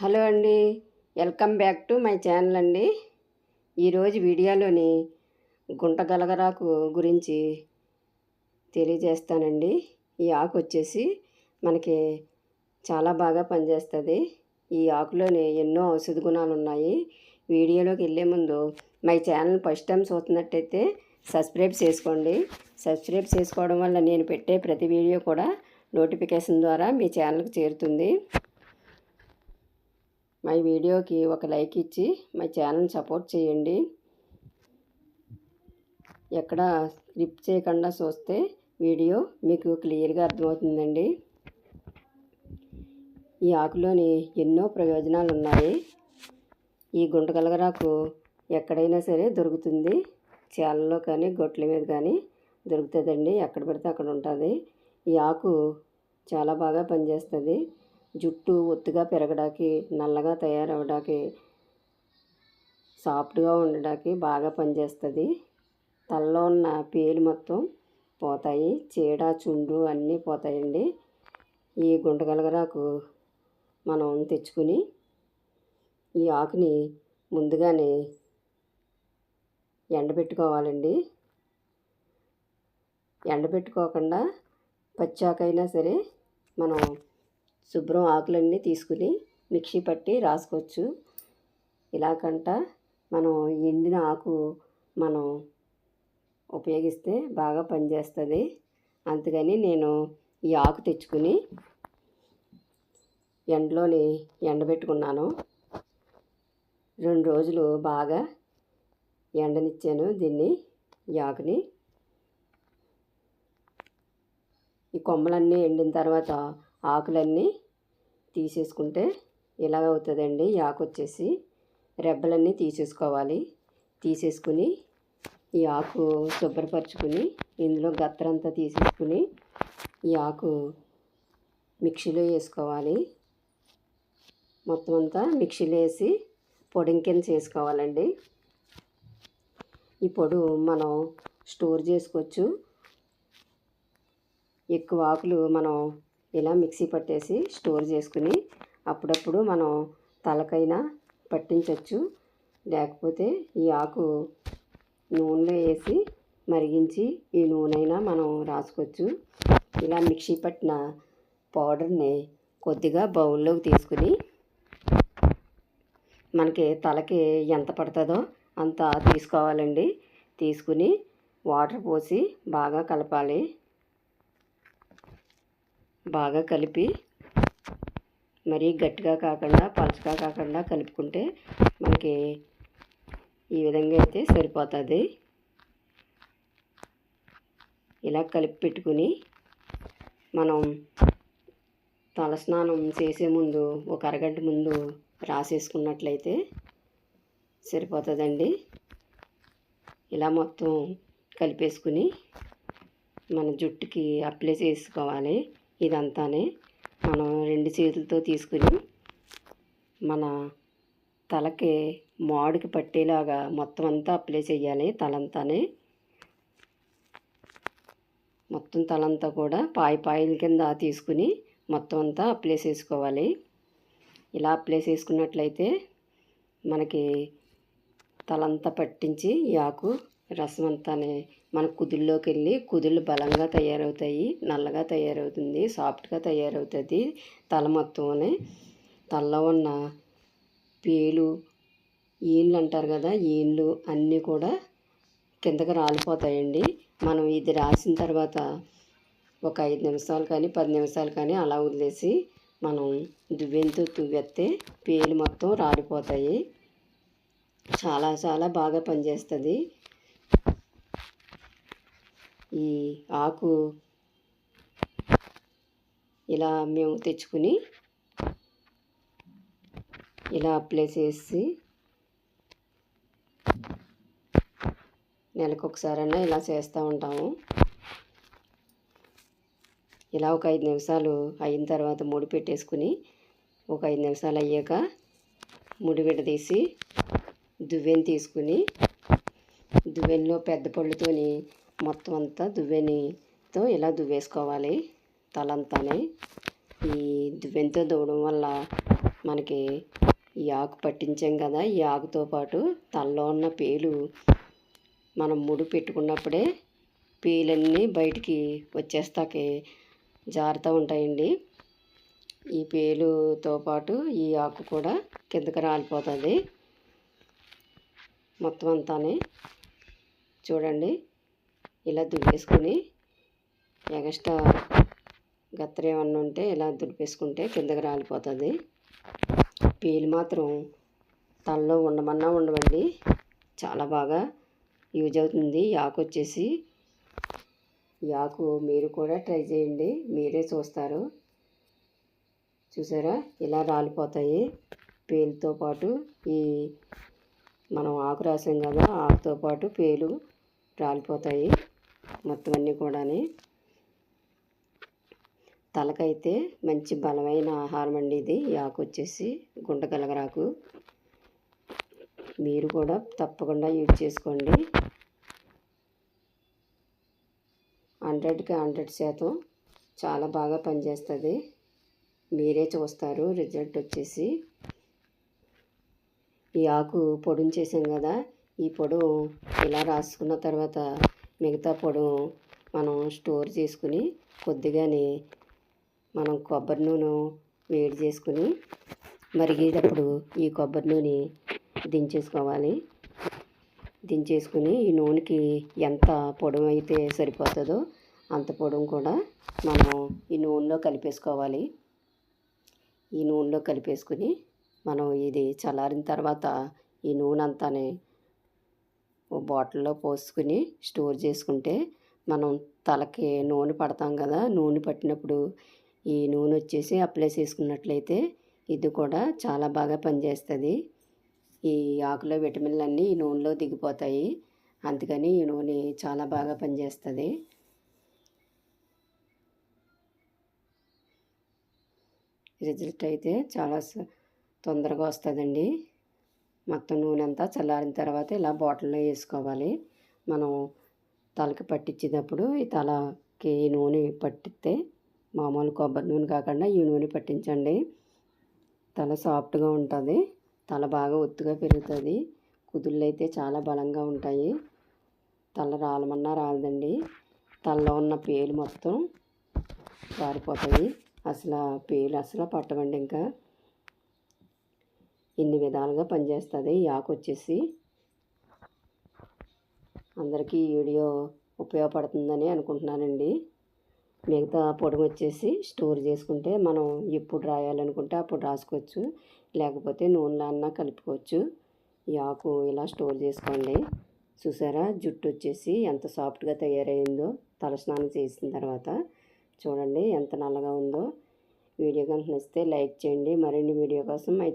Hello అండి welcome back to my channel అండి. ఈరోజు వీడియోలోని గుంట గలగరాకు గురించి తెలియజేస్తానండి. ఈ ఆకు వచ్చేసి మనకి చాలా బాగా పనిచేస్తుంది. ఈ ఆకులోని ఎన్నో ఔషధ గుణాలు ఉన్నాయి. వీడియోలోకి వెళ్ళే ముందు మై ఛానల్ ఫస్ట్ టైం చూస్తున్నట్టయితే సబ్స్క్రైబ్ చేసుకోండి. సబ్స్క్రైబ్ చేసుకోవడం వల్ల నేను పెట్టే ప్రతి వీడియో కూడా నోటిఫికేషన్ ద్వారా మీ ఛానల్కి చేరుతుంది. మా వీడియోకి ఒక లైక్ ఇచ్చి మా ఛానల్ సపోర్ట్ చేయండి. ఎక్కడ స్క్రిప్ట్ చేయకుండా చూస్తే వీడియో మీకు క్లియర్గా అర్థమవుతుందండి. ఈ ఆకులోని ఎన్నో ప్రయోజనాలు ఉన్నాయి ఈ గుంటగలగరాకు ఎక్కడైనా సరే దొరుకుతుంది. చేలలో కానీ గొట్ల మీద కానీ దొరుకుతుందండి. ఎక్కడ పడితే అక్కడ ఉంటుంది. ఈ ఆకు చాలా బాగా పనిచేస్తుంది. జుట్టు ఒత్తుగా పెరగడానికి నల్లగా తయారవడానికి సాఫ్ట్గా ఉండడానికి బాగా పనిచేస్తుంది. తలలో ఉన్న పేలు మొత్తం పోతాయి. చీడ చుండ్రు అన్నీ పోతాయండి. ఈ గుంటగలగరాకు మనం తెచ్చుకుని ఈ ఆకుని ముందుగానే ఎండబెట్టుకోవాలండి. ఎండబెట్టుకోకుండా పచ్చాకైనా సరే మనం శుభ్రం ఆకులన్నీ తీసుకుని మిక్సీ పట్టి రాసుకోవచ్చు. ఇలాకంట మనం ఎండిన ఆకు మనం ఉపయోగిస్తే బాగా పనిచేస్తుంది. అందుకని నేను ఈ ఆకు తెచ్చుకుని ఎండలోని ఎండబెట్టుకున్నాను. రెండు రోజులు బాగా ఎండనిచ్చాను దీన్ని ఈ ఆకుని. ఈ కొమ్మలన్నీ ఎండిన తర్వాత ఆకులన్నీ తీసేసుకుంటే ఇలాగ అవుతుందండి ఈ ఆకు వచ్చేసి రెబ్బలన్నీ తీసేసుకోవాలి. తీసేసుకుని ఈ ఆకు శుభ్రపరచుకుని ఇందులో గత్తరంతా తీసేసుకుని ఈ ఆకు మిక్సీలో వేసుకోవాలి. మొత్తం అంతా మిక్సీలో వేసి పొడింకెన్ చేసుకోవాలండి. ఈ పొడు మనం స్టోర్ చేసుకోవచ్చు. ఎక్కువ ఆకులు మనం ఇలా మిక్సీ పట్టేసి స్టోర్ చేసుకుని అప్పుడప్పుడు మనం తలకైనా పట్టించవచ్చు లేకపోతే ఈ ఆకు నూనెలో వేసి మరిగించి ఈ నూనెైనా మనం రాసుకోవచ్చు. ఇలా మిక్సీ పట్టిన పౌడర్ని కొద్దిగా బౌల్లోకి తీసుకుని మనకి తలకి ఎంత పడుతుందో అంత తీసుకోవాలండి. తీసుకుని వాటర్ పోసి బాగా కలపాలి. బాగా కలిపి మరీ గట్టిగా కాకుండా పలుచగా కాకుండా కలుపుకుంటే మనకి ఈ విధంగా అయితే సరిపోతుంది. ఇలా కలిపి పెట్టుకుని మనం తలస్నానం చేసే ముందు ఒక అరగంట ముందు రాసేసుకున్నట్లయితే సరిపోతుందండి. ఇలా మొత్తం కలిపేసుకుని మన జుట్టుకి అప్లై చేసుకోవాలి. ఇదంతానే మనం రెండు చేతులతో తీసుకుని మన తలకి మాడుకి పట్టేలాగా మొత్తం అంతా అప్లై చేయాలి. తలంతానే మొత్తం తలంతా కూడా పాయి పాయిల కింద తీసుకుని మొత్తం అంతా అప్లై చేసుకోవాలి. ఇలా అప్లై చేసుకున్నట్లయితే మనకి తలంతా పట్టించి ఈ ఆకు రసం అంతానే మన కుదుల్లోకి వెళ్ళి కుదుళ్ళు బలంగా తయారవుతాయి నల్లగా తయారవుతుంది సాఫ్ట్గా తయారవుతుంది. తల మొత్తం తలలో ఉన్న పేలు ఈళ్ళు అంటారు కదా ఈళ్ళు అన్నీ కూడా కిందకి రాలిపోతాయండి. మనం ఇది రాసిన తర్వాత ఒక ఐదు నిమిషాలు కానీ పది నిమిషాలు కానీ అలా వదిలేసి మనం దువ్వెంతో తువ్వెత్తే పేలు మొత్తం రాలిపోతాయి. చాలా చాలా బాగా పనిచేస్తుంది. ఈ ఆకు ఇలా మేము తెచ్చుకుని ఇలా అప్లై చేసి నెలకు ఒకసారైనా ఇలా చేస్తూ ఉంటాము. ఇలా ఒక ఐదు నిమిషాలు అయిన తర్వాత ముడి పెట్టేసుకుని ఒక ఐదు నిమిషాలు అయ్యాక ముడి విడదీసి దువ్వెని తీసుకుని దువ్వెనలో పెద్ద పళ్ళుతోని మొత్తం అంతా దువ్వెనితో ఇలా దువ్వేసుకోవాలి? తలంతానే. ఈ దువ్వెనితో దువ్వడం వల్ల మనకి ఈ ఆకు పట్టించాం కదా ఈ ఆకుతో పాటు తలలో ఉన్న పేలు మనం ముడి పెట్టుకున్నప్పుడే పేలన్నీ బయటికి వచ్చేస్తాకి జారుతూ ఉంటాయండి. ఈ పేలుతో పాటు ఈ ఆకు కూడా కిందకు రాలిపోతుంది. మొత్తం అంతానే చూడండి. ఇలా దువ్వేసుకొని ఎగస్ట్రా గత్తర ఏమన్నా ఉంటే ఇలా దులిపేసుకుంటే కిందకి రాలిపోతుంది. పేలు మాత్రం తలలో ఉండమన్నా ఉండవండి. చాలా బాగా యూజ్ అవుతుంది. యాకు వచ్చేసి యాకు మీరు కూడా ట్రై చేయండి. మీరే చూస్తారు. చూసారా? ఇలా రాలిపోతాయి. పేలుతో పాటు ఈ మనం ఆకు రాసాం కదా ఆకుతో పాటు పేలు రాలిపోతాయి. మొత్తం అన్నీ కూడాని. తలకైతే మంచి బలమైన ఆహారం అండి ఇది. ఈ ఆకు వచ్చేసి గుండగలగరాకు మీరు కూడా తప్పకుండా యూజ్ చేసుకోండి. హండ్రెడ్కి హండ్రెడ్ శాతం చాలా బాగా పనిచేస్తుంది. మీరే చూస్తారు రిజల్ట్ వచ్చేసి. ఈ ఆకు పొడిని చేసాం కదా ఈ పొడు ఇలా రాసుకున్న తర్వాత మిగతా పొడవు మనం స్టోర్ చేసుకుని కొద్దిగానే మనం కొబ్బరి నూనె వేడి చేసుకుని మరిగేటప్పుడు ఈ కొబ్బరి నూనె దించేసుకోవాలి. దించేసుకుని ఈ నూనెకి ఎంత పొడవు అయితే సరిపోతుందో అంత పొడవు కూడా మనం ఈ నూనెలో కలిపేసుకోవాలి. ఈ నూనెలో కలిపేసుకుని మనం ఇది చల్లారిన తర్వాత ఈ నూనె అంతానే ఓ బాటిల్లో పోసుకుని స్టోర్ చేసుకుంటే మనం తలకి నూనె పడతాం కదా నూనె పట్టినప్పుడు ఈ నూనె వచ్చేసి అప్లై చేసుకున్నట్లయితే ఇది కూడా చాలా బాగా పనిచేస్తుంది. ఈ ఆకులో విటమిన్లు అన్నీ ఈ నూనెలో దిగిపోతాయి. అందుకని ఈ నూనె చాలా బాగా పనిచేస్తుంది. రిజల్ట్ అయితే చాలా తొందరగా వస్తుందండి. మొత్తం నూనె అంతా చల్లారిన తర్వాత ఇలా బాటిల్లో వేసుకోవాలి. మనం తలకి పట్టించేటప్పుడు ఈ తలకి నూనె పట్టిస్తే మామూలు కొబ్బరి నూనె కాకుండా ఈ నూనె పట్టించండి. తల సాఫ్ట్గా ఉంటుంది. తల బాగా ఒత్తుగా పెరుగుతుంది. కుదుళ్ళు అయితే చాలా బలంగా ఉంటాయి. తల రాలమన్నా రాలదండి. తలలో ఉన్న పేలు మొత్తం పారిపోతాయి. అసలు పేలు అసలు పట్టవండి ఇంకా. ఇన్ని విధాలుగా పనిచేస్తుంది ఈ ఆకు వచ్చేసి. అందరికీ ఈ వీడియో ఉపయోగపడుతుందని అనుకుంటున్నానండి. మిగతా పొడుగు వచ్చేసి స్టోర్ చేసుకుంటే మనం ఎప్పుడు రాయాలనుకుంటే అప్పుడు రాసుకోవచ్చు. లేకపోతే నూనెలో అన్నా కలుపుకోవచ్చు. ఈ ఆకు ఇలా స్టోర్ చేసుకోండి. చూసారా? జుట్టు వచ్చేసి ఎంత సాఫ్ట్గా తయారైందో తలస్నానం చేసిన తర్వాత. చూడండి ఎంత నల్లగా ఉందో. వీడియో కనుక నచ్చితే లైక్ చేయండి. మరిన్ని వీడియో కోసం మై